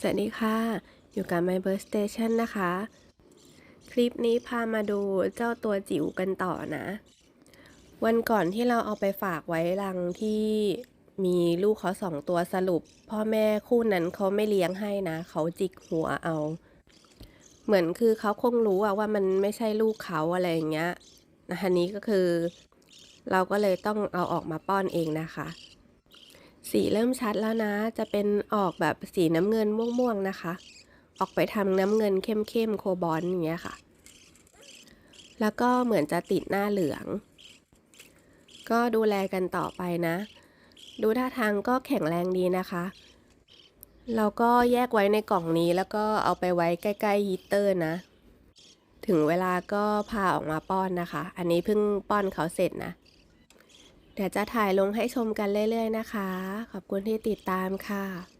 สวัสดีค่ะ อยู่กับ My Bird Station นะคะ คลิปนี้พามาดูเจ้าตัวจิ๋วกันต่อนะ วันก่อนที่เราเอาไปฝากไว้รังที่มีลูกเขาสองตัวสรุป พ่อแม่คู่นั้นเขาไม่เลี้ยงให้นะ เขาจิกหัวเอา เหมือนคือเขาคงรู้อะว่ามันไม่ใช่ลูกเขาอะไรอย่างเงี้ยนะอันนี้ก็คือ เราก็เลยต้องเอาออกมาป้อนเองนะคะ สีเริ่มชัดแล้วนะ จะเป็นออกแบบสีน้ำเงินม่วงๆนะคะ ออกไปทางน้ำเงินเข้มๆโคบอลต์อย่างเงี้ยค่ะ แล้วก็เหมือนจะติดหน้าเหลือง ก็ดูแลกันต่อไปนะ ดูท่าทางก็แข็งแรงดีนะคะเราก็แยกไว้ในกล่องนี้แล้วก็เอาไปไว้ใกล้ๆฮีตเตอร์นะ ถึงเวลาก็พาออกมาป้อนนะคะ อันนี้เพิ่งป้อนเขาเสร็จนะ เดี๋ยวจะถ่ายลงให้ชมกันเรื่อยๆนะคะ ขอบคุณที่ติดตามค่ะ